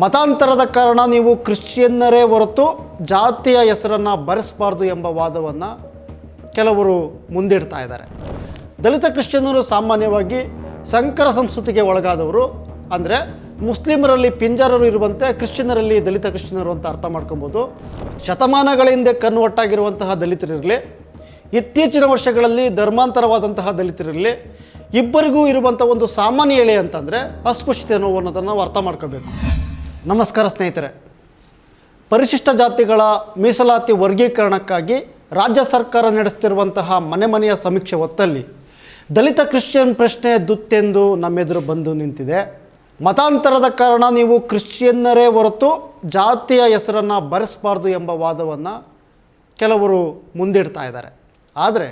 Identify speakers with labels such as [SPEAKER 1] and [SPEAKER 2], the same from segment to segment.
[SPEAKER 1] ಮತಾಂತರದ ಕಾರಣ ನೀವು ಕ್ರಿಶ್ಚಿಯನ್ನರೇ ಹೊರತು ಜಾತಿಯ ಹೆಸರನ್ನು ಬರೆಸಬಾರ್ದು ಎಂಬ ವಾದವನ್ನು ಕೆಲವರು ಮುಂದಿಡ್ತಾ ಇದ್ದಾರೆ. ದಲಿತ ಕ್ರಿಶ್ಚಿಯನ್ನರು ಸಾಮಾನ್ಯವಾಗಿ ಸಂಕರ ಸಂಸ್ಕೃತಿಗೆ ಒಳಗಾದವರು. ಅಂದರೆ ಮುಸ್ಲಿಮರಲ್ಲಿ ಪಿಂಜಾರರು ಇರುವಂತೆ ಕ್ರಿಶ್ಚಿಯನ್ನರಲ್ಲಿ ದಲಿತ ಕ್ರಿಶ್ಚಿಯನ್ನರು ಅಂತ ಅರ್ಥ ಮಾಡ್ಕೊಬೋದು. ಶತಮಾನಗಳ ಹಿಂದೆ ಕನ್ವಟ್ಟಾಗಿರುವಂತಹ ದಲಿತರಿರಲಿ ಇತ್ತೀಚಿನ ವರ್ಷಗಳಲ್ಲಿ ಧರ್ಮಾಂತರವಾದಂತಹ ದಲಿತರಿರಲಿ ಇಬ್ಬರಿಗೂ ಇರುವಂಥ ಒಂದು ಸಾಮಾನ್ಯ ಎಳೆ ಅಂತಂದರೆ ಅಸ್ಪೃಶ್ಯತೆ ಅನ್ನೋ ಅನ್ನೋದನ್ನು ನಾವು ಅರ್ಥ ಮಾಡ್ಕೋಬೇಕು. ನಮಸ್ಕಾರ ಸ್ನೇಹಿತರೆ. ಪರಿಶಿಷ್ಟ ಜಾತಿಗಳ ಮೀಸಲಾತಿ ವರ್ಗೀಕರಣಕ್ಕಾಗಿ ರಾಜ್ಯ ಸರ್ಕಾರ ನಡೆಸ್ತಿರುವಂತಹ ಮನೆ ಮನೆಯ ಸಮೀಕ್ಷೆ ಹೊತ್ತಲ್ಲಿ ದಲಿತ ಕ್ರಿಶ್ಚಿಯನ್ ಪ್ರಶ್ನೆ ದುತ್ತೆಂದು ನಮ್ಮೆದುರು ಬಂದು ನಿಂತಿದೆ. ಮತಾಂತರದ ಕಾರಣ ನೀವು ಕ್ರಿಶ್ಚಿಯನ್ನರೇ ಹೊರತು ಜಾತಿಯ ಹೆಸರನ್ನು ಬರೆಸಬಾರ್ದು ಎಂಬ ವಾದವನ್ನು ಕೆಲವರು ಮುಂದಿಡ್ತಾ ಇದ್ದಾರೆ. ಆದರೆ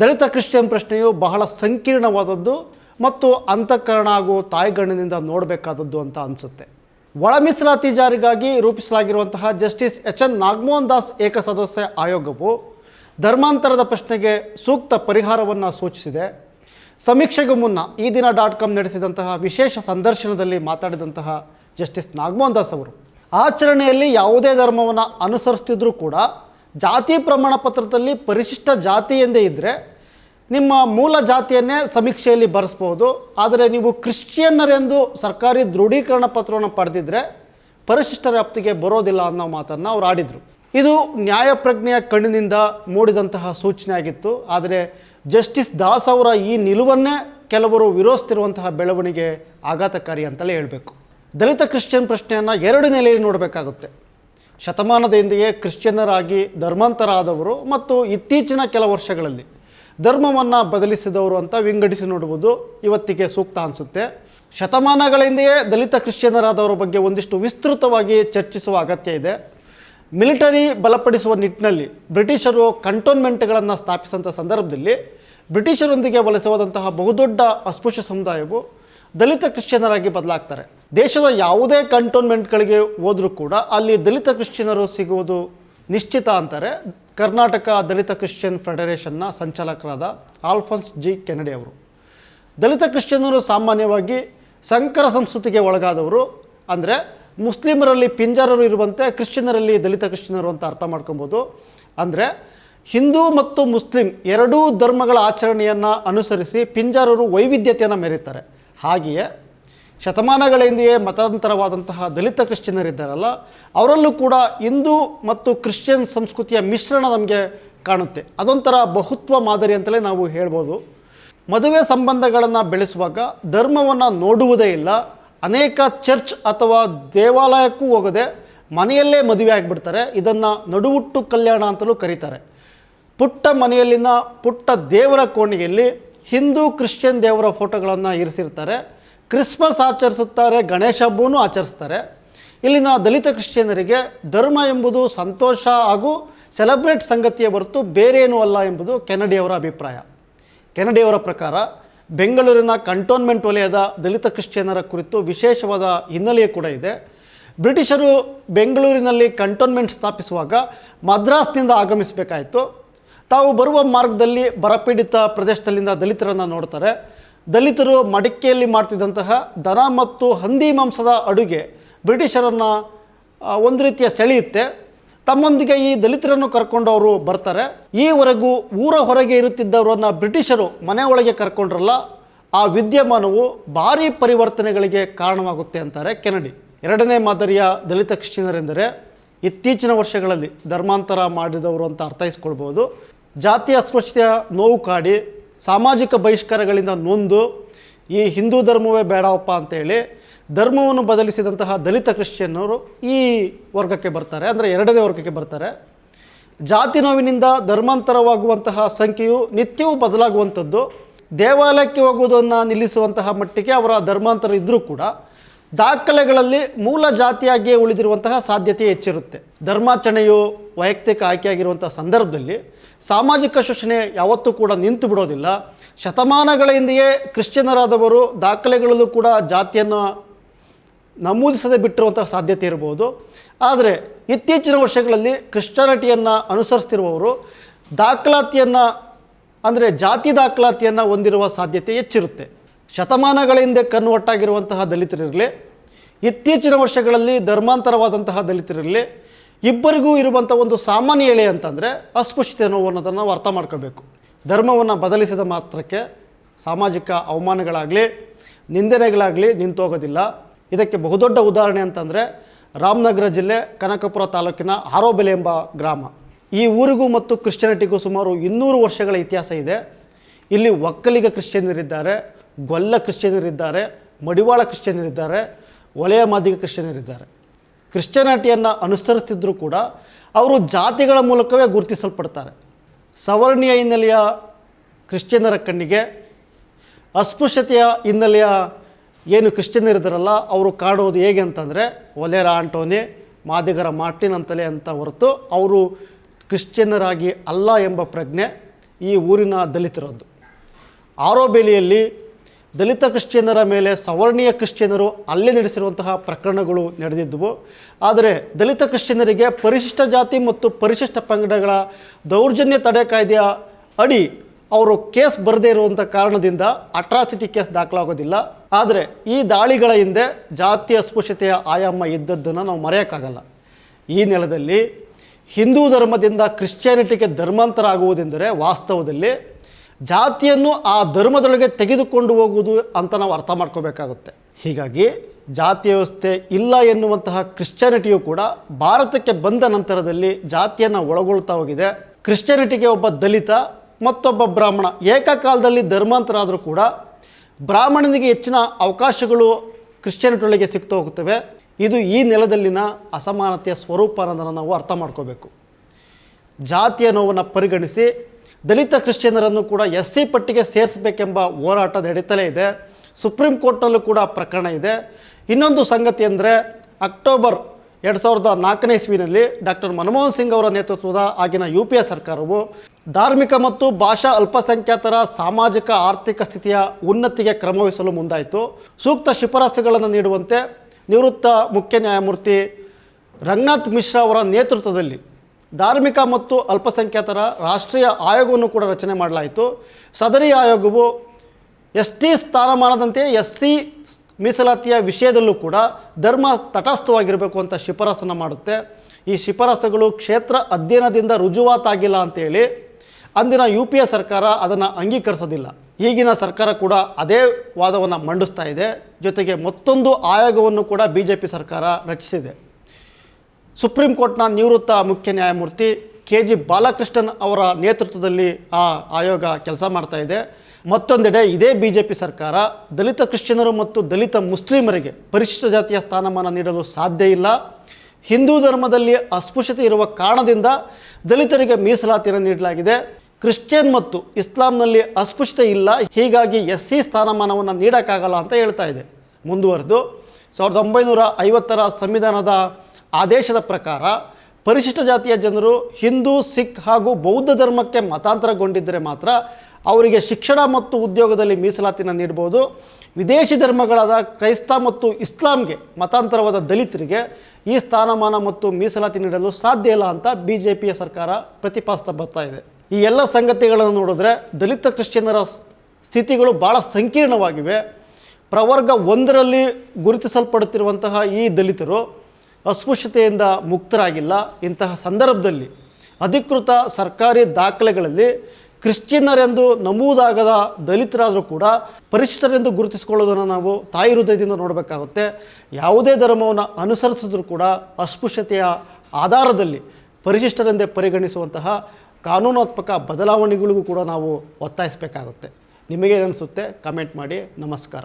[SPEAKER 1] ದಲಿತ ಕ್ರಿಶ್ಚಿಯನ್ ಪ್ರಶ್ನೆಯು ಬಹಳ ಸಂಕೀರ್ಣವಾದದ್ದು ಮತ್ತು ಅಂತಃಕರಣ ಹಾಗೂ ತಾಯ್ಗಣ್ಣಿನಿಂದ ನೋಡಬೇಕಾದದ್ದು ಅಂತ ಅನಿಸುತ್ತೆ. ಒಳ ಮೀಸಲಾತಿ ಜಾರಿಗಾಗಿ ರೂಪಿಸಲಾಗಿರುವಂತಹ justice H N Nagamohan Das ಏಕಸದಸ್ಯ ಆಯೋಗವು ಧರ್ಮಾಂತರದ ಪ್ರಶ್ನೆಗೆ ಸೂಕ್ತ ಪರಿಹಾರವನ್ನು ಸೂಚಿಸಿದೆ. ಸಮೀಕ್ಷೆಗೂ ಮುನ್ನ ಈ ದಿನ ಡಾಟ್ ಕಾಮ್ ನಡೆಸಿದಂತಹ ವಿಶೇಷ ಸಂದರ್ಶನದಲ್ಲಿ ಮಾತಾಡಿದಂತಹ ಜಸ್ಟಿಸ್ ನಾಗಮೋಹನ್ ದಾಸ್ ಅವರು, ಆಚರಣೆಯಲ್ಲಿ ಯಾವುದೇ ಧರ್ಮವನ್ನು ಅನುಸರಿಸ್ತಿದ್ರೂ ಕೂಡ ಜಾತಿ ಪ್ರಮಾಣ ಪತ್ರದಲ್ಲಿ ಪರಿಶಿಷ್ಟ ಜಾತಿ ಎಂದೇ ಇದ್ದರೆ ನಿಮ್ಮ ಮೂಲ ಜಾತಿಯನ್ನೇ ಸಮೀಕ್ಷೆಯಲ್ಲಿ ಬರೆಸ್ಬೋದು. ಆದರೆ ನೀವು ಕ್ರಿಶ್ಚಿಯನ್ನರೆಂದು ಸರ್ಕಾರಿ ದೃಢೀಕರಣ ಪತ್ರವನ್ನು ಪಡೆದಿದ್ದರೆ ಪರಿಶಿಷ್ಟ ವ್ಯಾಪ್ತಿಗೆ ಬರೋದಿಲ್ಲ ಅನ್ನೋ ಮಾತನ್ನು ಅವ್ರು ಆಡಿದರು. ಇದು ನ್ಯಾಯಪ್ರಜ್ಞೆಯ ಕಣ್ಣಿನಿಂದ ಮೂಡಿದಂತಹ ಸೂಚನೆ ಆಗಿತ್ತು ಆದರೆ ಜಸ್ಟಿಸ್ ದಾಸ್ ಅವರ ಈ ನಿಲುವನ್ನೇ ಕೆಲವರು ವಿರೋಧಿಸ್ತಿರುವಂತಹ ಬೆಳವಣಿಗೆ ಆಘಾತಕಾರಿ ಅಂತಲೇ ಹೇಳಬೇಕು. ದಲಿತ ಕ್ರಿಶ್ಚಿಯನ್ ಪ್ರಶ್ನೆಯನ್ನು ಎರಡು ನೆಲೆಯಲ್ಲಿ ನೋಡಬೇಕಾಗುತ್ತೆ. ಶತಮಾನದ ಹಿಂದೆಯೇ ಕ್ರಿಶ್ಚಿಯನ್ನರಾಗಿ ಧರ್ಮಾಂತರ ಆದವರು ಮತ್ತು ಇತ್ತೀಚಿನ ಕೆಲ ವರ್ಷಗಳಲ್ಲಿ ಧರ್ಮವನ್ನು ಬದಲಿಸಿದವರು ಅಂತ ವಿಂಗಡಿಸಿ ನೋಡುವುದು ಇವತ್ತಿಗೆ ಸೂಕ್ತ ಅನಿಸುತ್ತೆ. ಶತಮಾನಗಳಿಂದೆಯೇ ದಲಿತ ಕ್ರಿಶ್ಚಿಯನರಾದವರ ಬಗ್ಗೆ ಒಂದಿಷ್ಟು ವಿಸ್ತೃತವಾಗಿ ಚರ್ಚಿಸುವ ಅಗತ್ಯ ಇದೆ. ಮಿಲಿಟರಿ ಬಲಪಡಿಸುವ ನಿಟ್ಟಿನಲ್ಲಿ ಬ್ರಿಟಿಷರು ಕಂಟೋನ್ಮೆಂಟ್ಗಳನ್ನು ಸ್ಥಾಪಿಸಿದಂಥ ಸಂದರ್ಭದಲ್ಲಿ ಬ್ರಿಟಿಷರೊಂದಿಗೆ ವಲಸೆ ಹೋದಂತಹ ಬಹುದೊಡ್ಡ ಅಸ್ಪೃಶ್ಯ ಸಮುದಾಯವು ದಲಿತ ಕ್ರಿಶ್ಚಿಯನರಾಗಿ ಬದಲಾಗ್ತಾರೆ. ದೇಶದ ಯಾವುದೇ ಕಂಟೋನ್ಮೆಂಟ್ಗಳಿಗೆ ಹೋದರೂ ಕೂಡ ಅಲ್ಲಿ ದಲಿತ ಕ್ರಿಶ್ಚಿಯನರು ಸಿಗುವುದು ನಿಶ್ಚಿತ ಅಂತಾರೆ. ಕರ್ನಾಟಕ ದಲಿತ ಕ್ರಿಶ್ಚಿಯನ್ ಫೆಡರೇಷನ್ನ ಸಂಚಾಲಕರಾದ ಆಲ್ಫನ್ಸ್ ಜಿ ಕೆನಡಿ ಅವರು. ದಲಿತ ಕ್ರಿಶ್ಚಿಯನ್ನರು ಸಾಮಾನ್ಯವಾಗಿ ಸಂಕರ ಸಂಸ್ಕೃತಿಗೆ ಒಳಗಾದವರು. ಅಂದರೆ ಮುಸ್ಲಿಮರಲ್ಲಿ ಪಿಂಜಾರರು ಇರುವಂತೆ ಕ್ರಿಶ್ಚಿಯನ್ನರಲ್ಲಿ ದಲಿತ ಕ್ರಿಶ್ಚಿಯನರು ಅಂತ ಅರ್ಥ ಮಾಡ್ಕೊಬೋದು. ಅಂದರೆ ಹಿಂದೂ ಮತ್ತು ಮುಸ್ಲಿಂ ಎರಡೂ ಧರ್ಮಗಳ ಆಚರಣೆಯನ್ನು ಅನುಸರಿಸಿ ಪಿಂಜಾರರು ವೈವಿಧ್ಯತೆಯನ್ನು ಮೆರೀತಾರೆ ಹಾಗೆಯೇ ಶತಮಾನಗಳ ಹಿಂದೆಯೇ ಮತಾಂತರವಾದಂತಹ ದಲಿತ ಕ್ರಿಶ್ಚಿಯನ್ನರಿದ್ದಾರಲ್ಲ ಅವರಲ್ಲೂ ಕೂಡ ಹಿಂದೂ ಮತ್ತು ಕ್ರಿಶ್ಚಿಯನ್ ಸಂಸ್ಕೃತಿಯ ಮಿಶ್ರಣ ನಮಗೆ ಕಾಣುತ್ತೆ. ಅದೊಂಥರ ಬಹುತ್ವ ಮಾದರಿ ಅಂತಲೇ ನಾವು ಹೇಳ್ಬೋದು. ಮದುವೆ ಸಂಬಂಧಗಳನ್ನು ಬೆಳೆಸುವಾಗ ಧರ್ಮವನ್ನು ನೋಡುವುದೇ ಇಲ್ಲ. ಅನೇಕ ಚರ್ಚ್ ಅಥವಾ ದೇವಾಲಯಕ್ಕೂ ಹೋಗದೆ ಮನೆಯಲ್ಲೇ ಮದುವೆ ಆಗಿಬಿಡ್ತಾರೆ. ಇದನ್ನು ನಡುವುಟ್ಟು ಕಲ್ಯಾಣ ಅಂತಲೂ ಕರೀತಾರೆ. ಪುಟ್ಟ ಮನೆಯಲ್ಲಿನ ಪುಟ್ಟ ದೇವರ ಕೋಣೆಯಲ್ಲಿ ಹಿಂದೂ ಕ್ರಿಶ್ಚಿಯನ್ ದೇವರ ಫೋಟೋಗಳನ್ನು ಇರಿಸಿರ್ತಾರೆ. ಕ್ರಿಸ್ಮಸ್ ಆಚರಿಸುತ್ತಾರೆ, ಗಣೇಶ ಹಬ್ಬವೂ ಆಚರಿಸ್ತಾರೆ. ಇಲ್ಲಿನ ದಲಿತ ಕ್ರಿಶ್ಚಿಯನರಿಗೆ ಧರ್ಮ ಎಂಬುದು ಸಂತೋಷ ಹಾಗೂ ಸೆಲೆಬ್ರೇಟ್ ಸಂಗತಿಯ ಹೊರತು ಬೇರೇನೂ ಅಲ್ಲ ಎಂಬುದು ಕೆನಡಿಯವರ ಅಭಿಪ್ರಾಯ. ಕೆನಡಿಯವರ ಪ್ರಕಾರ, ಬೆಂಗಳೂರಿನ ಕಂಟೋನ್ಮೆಂಟ್ ವಲಯದ ದಲಿತ ಕ್ರಿಶ್ಚಿಯನರ ಕುರಿತು ವಿಶೇಷವಾದ ಹಿನ್ನೆಲೆಯೂ ಕೂಡ ಇದೆ. ಬ್ರಿಟಿಷರು ಬೆಂಗಳೂರಿನಲ್ಲಿ ಕಂಟೋನ್ಮೆಂಟ್ ಸ್ಥಾಪಿಸುವಾಗ ಮದ್ರಾಸ್ನಿಂದ ಆಗಮಿಸಬೇಕಾಯಿತು. ತಾವು ಬರುವ ಮಾರ್ಗದಲ್ಲಿ ಬರಪೀಡಿತ ಪ್ರದೇಶದಲ್ಲಿಂದ ದಲಿತರನ್ನು ನೋಡ್ತಾರೆ. ದಲಿತರು ಮಡಿಕೆಯಲ್ಲಿ ಮಾಡ್ತಿದ್ದಂತಹ ದನ ಮತ್ತು ಹಂದಿ ಮಾಂಸದ ಅಡುಗೆ ಬ್ರಿಟಿಷರನ್ನು ಒಂದು ರೀತಿಯ ಸೆಳೆಯುತ್ತೆ. ತಮ್ಮೊಂದಿಗೆ ಈ ದಲಿತರನ್ನು ಕರ್ಕೊಂಡು ಅವರು ಬರ್ತಾರೆ. ಈವರೆಗೂ ಊರ ಹೊರಗೆ ಇರುತ್ತಿದ್ದವರನ್ನು ಬ್ರಿಟಿಷರು ಮನೆ ಒಳಗೆ ಕರ್ಕೊಂಡ್ರಲ್ಲ, ಆ ವಿದ್ಯಮಾನವು ಭಾರೀ ಪರಿವರ್ತನೆಗಳಿಗೆ ಕಾರಣವಾಗುತ್ತೆ ಅಂತಾರೆ ಕೆನಡಿ. ಎರಡನೇ ಮಾದರಿಯ ದಲಿತ ಕ್ರಿಶ್ಚಿಯನರೆಂದರೆ ಇತ್ತೀಚಿನ ವರ್ಷಗಳಲ್ಲಿ ಧರ್ಮಾಂತರ ಮಾಡಿದವರು ಅಂತ ಅರ್ಥೈಸ್ಕೊಳ್ಬೋದು. ಜಾತಿ ಅಸ್ಪೃಶ್ಯತೆಯ ನೋವು ಕಾಡಿ ಸಾಮಾಜಿಕ ಬಹಿಷ್ಕಾರಗಳಿಂದ ನೊಂದು, ಈ ಹಿಂದೂ ಧರ್ಮವೇ ಬೇಡವಪ್ಪ ಅಂತೇಳಿ ಧರ್ಮವನ್ನು ಬದಲಿಸಿದಂತಹ ದಲಿತ ಕ್ರಿಶ್ಚಿಯನ್ನರು ಈ ವರ್ಗಕ್ಕೆ ಬರ್ತಾರೆ, ಅಂದರೆ ಎರಡನೇ ವರ್ಗಕ್ಕೆ ಬರ್ತಾರೆ. ಜಾತಿ ನೋವಿನಿಂದ ಧರ್ಮಾಂತರವಾಗುವಂತಹ ಸಂಖ್ಯೆಯು ನಿತ್ಯವೂ ಬದಲಾಗುವಂಥದ್ದು. ದೇವಾಲಯಕ್ಕೆ ಹೋಗುವುದನ್ನು ನಿಲ್ಲಿಸುವಂತಹ ಮಟ್ಟಿಗೆ ಅವರ ಧರ್ಮಾಂತರ ಇದ್ದರೂ ಕೂಡ ದಾಖಲೆಗಳಲ್ಲಿ ಮೂಲ ಜಾತಿಯಾಗಿಯೇ ಉಳಿದಿರುವಂತಹ ಸಾಧ್ಯತೆ ಹೆಚ್ಚಿರುತ್ತೆ. ಧರ್ಮಾಚರಣೆಯು ವೈಯಕ್ತಿಕ ಆಯ್ಕೆಯಾಗಿರುವಂಥ ಸಂದರ್ಭದಲ್ಲಿ ಸಾಮಾಜಿಕ ಶೋಷಣೆ ಯಾವತ್ತೂ ಕೂಡ ನಿಂತು ಬಿಡೋದಿಲ್ಲ. ಶತಮಾನಗಳ ಹಿಂದೆಯೇ ಕ್ರಿಶ್ಚಿಯನರಾದವರು ದಾಖಲೆಗಳಲ್ಲೂ ಕೂಡ ಜಾತಿಯನ್ನು ನಮೂದಿಸದೆ ಬಿಟ್ಟಿರುವಂಥ ಸಾಧ್ಯತೆ ಇರಬಹುದು. ಆದರೆ ಇತ್ತೀಚಿನ ವರ್ಷಗಳಲ್ಲಿ ಕ್ರಿಶ್ಚಾನಿಟಿಯನ್ನು ಅನುಸರಿಸ್ತಿರುವವರು ದಾಖಲಾತಿಯನ್ನು, ಅಂದರೆ ಜಾತಿ ದಾಖಲಾತಿಯನ್ನು ಹೊಂದಿರುವ ಸಾಧ್ಯತೆ ಹೆಚ್ಚಿರುತ್ತೆ. ಶತಮಾನಗಳ ಹಿಂದೆ ಕನ್ವರ್ಟ್ ಆಗಿರುವಂತಹ ದಲಿತರಿರಲಿ ಇತ್ತೀಚಿನ ವರ್ಷಗಳಲ್ಲಿ ಧರ್ಮಾಂತರವಾದಂತಹ ದಲಿತರಿರಲಿ ಇಬ್ಬರಿಗೂ ಇರುವಂಥ ಒಂದು ಸಾಮಾನ್ಯ ಎಳೆ ಅಂತಂದರೆ ಅಸ್ಪೃಶ್ಯತೆ ಅನ್ನೋದನ್ನು ಅರ್ಥ ಮಾಡ್ಕೋಬೇಕು. ಧರ್ಮವನ್ನು ಬದಲಿಸಿದ ಮಾತ್ರಕ್ಕೆ ಸಾಮಾಜಿಕ ಅವಮಾನಗಳಾಗಲಿ, ನಿಂದನೆಗಳಾಗಲಿ ನಿಂತೋಗೋದಿಲ್ಲ. ಇದಕ್ಕೆ ಬಹುದೊಡ್ಡ ಉದಾಹರಣೆ ಅಂತಂದರೆ ರಾಮನಗರ ಜಿಲ್ಲೆ ಕನಕಪುರ ತಾಲೂಕಿನ ಆರೋಬೆಲೆ ಎಂಬ ಗ್ರಾಮ. ಈ ಊರಿಗೂ ಮತ್ತು ಕ್ರಿಶ್ಚಿಯನಿಟಿಗೂ ಸುಮಾರು ಇನ್ನೂರು ವರ್ಷಗಳ ಇತಿಹಾಸ ಇದೆ. ಇಲ್ಲಿ ಒಕ್ಕಲಿಗ ಕ್ರಿಶ್ಚಿಯನರಿದ್ದಾರೆ ಗೊಲ್ಲ ಕ್ರಿಶ್ಚಿಯನರಿದ್ದಾರೆ, ಮಡಿವಾಳ ಕ್ರಿಶ್ಚಿಯನರಿದ್ದಾರೆ ವಲಯ ಮಾದಿಗ ಕ್ರಿಶ್ಚಿಯನರಿದ್ದಾರೆ. ಕ್ರಿಶ್ಚಿಯಾನಿಟಿಯನ್ನು ಅನುಸರಿಸ್ತಿದ್ರು ಕೂಡ ಅವರು ಜಾತಿಗಳ ಮೂಲಕವೇ ಗುರುತಿಸಲ್ಪಡ್ತಾರೆ. ಸವರ್ಣೀಯ ಹಿನ್ನೆಲೆಯ ಕ್ರಿಶ್ಚಿಯನ್ನರ ಕಣ್ಣಿಗೆ, ಅಸ್ಪೃಶ್ಯತೆಯ ಹಿನ್ನೆಲೆಯ ಏನು ಕ್ರಿಶ್ಚಿಯನ್ನರಿದ್ದಾರಲ್ಲ ಅವರು ಕಾಣುವುದು ಹೇಗೆ ಅಂತಂದರೆ ಒಲೆರ ಆಂಟೋನಿ, ಮಾದಿಗರ ಮಾರ್ಟಿನ್ ಅಂತಲೇ ಅಂತ ಹೊರತು ಅವರು ಕ್ರಿಶ್ಚಿಯನ್ನರಾಗಿ ಅಲ್ಲ ಎಂಬ ಪ್ರಜ್ಞೆ ಈ ಊರಿನ ದಲಿತರದ್ದು. ಆರೋಬೇಲಿಯಲ್ಲಿ ದಲಿತ ಕ್ರಿಶ್ಚಿಯನ್ನರ ಮೇಲೆ ಸವರ್ಣೀಯ ಕ್ರಿಶ್ಚಿಯನ್ನರು ಹಲ್ಲೆ ನಡೆಸಿರುವಂತಹ ಪ್ರಕರಣಗಳು ನಡೆದಿದ್ದವು. ಆದರೆ ದಲಿತ ಕ್ರಿಶ್ಚಿಯನ್ನರಿಗೆ ಪರಿಶಿಷ್ಟ ಜಾತಿ ಮತ್ತು ಪರಿಶಿಷ್ಟ ಪಂಗಡಗಳ ದೌರ್ಜನ್ಯ ತಡೆ ಕಾಯ್ದೆಯ ಅಡಿ ಅವರು ಕೇಸ್ ಬರದೇ ಇರುವಂಥ ಕಾರಣದಿಂದ ಅಟ್ರಾಸಿಟಿ ಕೇಸ್ ದಾಖಲಾಗೋದಿಲ್ಲ. ಆದರೆ ಈ ದಾಳಿಗಳ ಹಿಂದೆ ಜಾತಿ ಅಸ್ಪೃಶ್ಯತೆಯ ಆಯಾಮ ಇದ್ದದ್ದನ್ನು ನಾವು ಮರೆಯೋಕ್ಕಾಗಲ್ಲ. ಈ ನೆಲದಲ್ಲಿ ಹಿಂದೂ ಧರ್ಮದಿಂದ ಕ್ರಿಶ್ಚಿಯಾನಿಟಿಗೆ ಧರ್ಮಾಂತರ ಆಗುವುದೆಂದರೆ ವಾಸ್ತವದಲ್ಲಿ ಜಾತಿಯನ್ನು ಆ ಧರ್ಮದೊಳಗೆ ತೆಗೆದುಕೊಂಡು ಹೋಗುವುದು ಅಂತ ನಾವು ಅರ್ಥ ಮಾಡ್ಕೋಬೇಕಾಗುತ್ತೆ. ಹೀಗಾಗಿ ಜಾತಿ ವ್ಯವಸ್ಥೆ ಇಲ್ಲ ಎನ್ನುವಂತಹ ಕ್ರಿಶ್ಚಿಯಾನಿಟಿಯು ಕೂಡ ಭಾರತಕ್ಕೆ ಬಂದ ನಂತರದಲ್ಲಿ ಜಾತಿಯನ್ನು ಒಳಗೊಳ್ತಾ ಹೋಗಿದೆ. ಕ್ರಿಶ್ಚಿಯಾನಿಟಿಗೆ ಒಬ್ಬ ದಲಿತ, ಮತ್ತೊಬ್ಬ ಬ್ರಾಹ್ಮಣ, ಏಕಕಾಲದಲ್ಲಿ ಧರ್ಮಾಂತರ ಆದರೂ ಕೂಡ ಬ್ರಾಹ್ಮಣನಿಗೆ ಹೆಚ್ಚಿನ ಅವಕಾಶಗಳು ಕ್ರಿಶ್ಚಿಯಾನಿಟಿಯೊಳಗೆ ಸಿಗ್ತಾ ಹೋಗುತ್ತವೆ. ಇದು ಈ ನೆಲದಲ್ಲಿನ ಅಸಮಾನತೆಯ ಸ್ವರೂಪ ಅನ್ನೋದನ್ನು ನಾವು ಅರ್ಥ ಮಾಡ್ಕೋಬೇಕು. ಜಾತಿಯ ನೋವನ್ನು ಪರಿಗಣಿಸಿ ದಲಿತ ಕ್ರಿಶ್ಚಿಯನ್ನರನ್ನು ಕೂಡ ಎಸ್ ಸಿ ಪಟ್ಟಿಗೆ ಸೇರಿಸಬೇಕೆಂಬ ಹೋರಾಟ ನಡೀತಲೇ ಇದೆ. ಸುಪ್ರೀಂ ಕೋರ್ಟಲ್ಲೂ ಕೂಡ ಪ್ರಕರಣ ಇದೆ. ಇನ್ನೊಂದು ಸಂಗತಿ ಅಂದರೆ ಅಕ್ಟೋಬರ್ ಎರಡು ಸಾವಿರದ ನಾಲ್ಕನೇ ಇಸ್ವಿನಲ್ಲಿ ಡಾಕ್ಟರ್ ಮನಮೋಹನ್ ಸಿಂಗ್ ಅವರ ನೇತೃತ್ವದ ಆಗಿನ ಯು ಪಿ ಎ ಸರ್ಕಾರವು ಧಾರ್ಮಿಕ ಮತ್ತು ಭಾಷಾ ಅಲ್ಪಸಂಖ್ಯಾತರ ಸಾಮಾಜಿಕ ಆರ್ಥಿಕ ಸ್ಥಿತಿಯ ಉನ್ನತಿಗೆ ಕ್ರಮವಹಿಸಲು ಮುಂದಾಯಿತು. ಸೂಕ್ತ ಶಿಫಾರಸುಗಳನ್ನು ನೀಡುವಂತೆ ನಿವೃತ್ತ ಮುಖ್ಯ ನ್ಯಾಯಮೂರ್ತಿ ರಂಗನಾಥ್ ಮಿಶ್ರಾ ಅವರ ನೇತೃತ್ವದಲ್ಲಿ ಧಾರ್ಮಿಕ ಮತ್ತು ಅಲ್ಪಸಂಖ್ಯಾತರ ರಾಷ್ಟ್ರೀಯ ಆಯೋಗವನ್ನು ಕೂಡ ರಚನೆ ಮಾಡಲಾಯಿತು. ಸದರಿ ಆಯೋಗವು ಎಸ್ ಟಿ ಸ್ಥಾನಮಾನದಂತೆ ಎಸ್ ಸಿ ಮೀಸಲಾತಿಯ ವಿಷಯದಲ್ಲೂ ಕೂಡ ಧರ್ಮ ತಟಸ್ಥವಾಗಿರಬೇಕು ಅಂತ ಶಿಫಾರಸನ್ನು ಮಾಡುತ್ತೆ. ಈ ಶಿಫಾರಸುಗಳು ಕ್ಷೇತ್ರ ಅಧ್ಯಯನದಿಂದ ರುಜುವಾತಾಗಿಲ್ಲ ಅಂತೇಳಿ ಅಂದಿನ ಯು ಪಿ ಎ ಸರ್ಕಾರ ಅದನ್ನು ಅಂಗೀಕರಿಸೋದಿಲ್ಲ. ಈಗಿನ ಸರ್ಕಾರ ಕೂಡ ಅದೇ ವಾದವನ್ನು ಮಂಡಿಸ್ತಾ ಇದೆ. ಜೊತೆಗೆ ಮತ್ತೊಂದು ಆಯೋಗವನ್ನು ಕೂಡ ಬಿ ಜೆ ಪಿ ಸರ್ಕಾರ ರಚಿಸಿದೆ. ಸುಪ್ರೀಂ ಕೋರ್ಟ್ನ ನಿವೃತ್ತ ಮುಖ್ಯ ನ್ಯಾಯಮೂರ್ತಿ ಕೆ ಜಿ ಬಾಲಕೃಷ್ಣನ್ ಅವರ ನೇತೃತ್ವದಲ್ಲಿ ಆ ಆಯೋಗ ಕೆಲಸ ಮಾಡ್ತಾ ಇದೆ. ಮತ್ತೊಂದೆಡೆ ಇದೇ ಬಿ ಜೆ ಪಿ ಸರ್ಕಾರ ದಲಿತ ಕ್ರಿಶ್ಚಿಯನರು ಮತ್ತು ದಲಿತ ಮುಸ್ಲಿಮರಿಗೆ ಪರಿಶಿಷ್ಟ ಜಾತಿಯ ಸ್ಥಾನಮಾನ ನೀಡಲು ಸಾಧ್ಯ ಇಲ್ಲ. ಹಿಂದೂ ಧರ್ಮದಲ್ಲಿ ಅಸ್ಪೃಶ್ಯತೆ ಇರುವ ಕಾರಣದಿಂದ ದಲಿತರಿಗೆ ಮೀಸಲಾತಿಯನ್ನು ನೀಡಲಾಗಿದೆ. ಕ್ರಿಶ್ಚಿಯನ್ ಮತ್ತು ಇಸ್ಲಾಂನಲ್ಲಿ ಅಸ್ಪೃಶ್ಯತೆ ಇಲ್ಲ. ಹೀಗಾಗಿ ಎಸ್ ಸಿ ಸ್ಥಾನಮಾನವನ್ನು ನೀಡೋಕ್ಕಾಗಲ್ಲ ಅಂತ ಹೇಳ್ತಾ ಇದೆ. ಮುಂದುವರೆದು ಸಾವಿರದ ಒಂಬೈನೂರ ಐವತ್ತರ ಸಂವಿಧಾನದ ಆದೇಶದ ಪ್ರಕಾರ ಪರಿಶಿಷ್ಟ ಜಾತಿಯ ಜನರು ಹಿಂದೂ, ಸಿಖ್ ಹಾಗೂ ಬೌದ್ಧ ಧರ್ಮಕ್ಕೆ ಮತಾಂತರಗೊಂಡಿದ್ದರೆ ಮಾತ್ರ ಅವರಿಗೆ ಶಿಕ್ಷಣ ಮತ್ತು ಉದ್ಯೋಗದಲ್ಲಿ ಮೀಸಲಾತಿನ ನೀಡ್ಬೋದು ವಿದೇಶಿ ಧರ್ಮಗಳಾದ ಕ್ರೈಸ್ತ ಮತ್ತು ಇಸ್ಲಾಂಗೆ ಮತಾಂತರವಾದ ದಲಿತರಿಗೆ ಈ ಸ್ಥಾನಮಾನ ಮತ್ತು ಮೀಸಲಾತಿ ನೀಡಲು ಸಾಧ್ಯ ಇಲ್ಲ ಅಂತ ಬಿ ಜೆ ಪಿಯ ಸರ್ಕಾರ ಪ್ರತಿಪಾದಿಸ್ತಾ ಬರ್ತಾ ಇದೆ. ಈ ಎಲ್ಲ ಸಂಗತಿಗಳನ್ನು ನೋಡಿದ್ರೆ ದಲಿತ ಕ್ರಿಶ್ಚಿಯನ್ನರ ಸ್ಥಿತಿಗಳು ಭಾಳ ಸಂಕೀರ್ಣವಾಗಿವೆ. ಪ್ರವರ್ಗ ಒಂದರಲ್ಲಿ ಗುರುತಿಸಲ್ಪಡುತ್ತಿರುವಂತಹ ಈ ದಲಿತರು ಅಸ್ಪೃಶ್ಯತೆಯಿಂದ ಮುಕ್ತರಾಗಿಲ್ಲ. ಇಂತಹ ಸಂದರ್ಭದಲ್ಲಿ ಅಧಿಕೃತ ಸರ್ಕಾರಿ ದಾಖಲೆಗಳಲ್ಲಿ ಕ್ರಿಶ್ಚಿಯನ್ನರೆಂದು ನಮೂದಾಗದ ದಲಿತರಾದರೂ ಕೂಡ ಪರಿಶಿಷ್ಟರೆಂದು ಗುರುತಿಸಿಕೊಳ್ಳೋದನ್ನು ನಾವು ತಾಯಿ ಹೃದಯದಿಂದ ನೋಡಬೇಕಾಗುತ್ತೆ. ಯಾವುದೇ ಧರ್ಮವನ್ನು ಅನುಸರಿಸಿದ್ರೂ ಕೂಡ ಅಸ್ಪೃಶ್ಯತೆಯ ಆಧಾರದಲ್ಲಿ ಪರಿಶಿಷ್ಟರೆಂದೇ ಪರಿಗಣಿಸುವಂತಹ ಕಾನೂನಾತ್ಮಕ ಬದಲಾವಣೆಗಳಿಗೂ ಕೂಡ ನಾವು ಒತ್ತಾಯಿಸಬೇಕಾಗುತ್ತೆ. ನಿಮಗೇನಿಸುತ್ತೆ ಕಮೆಂಟ್ ಮಾಡಿ. ನಮಸ್ಕಾರ.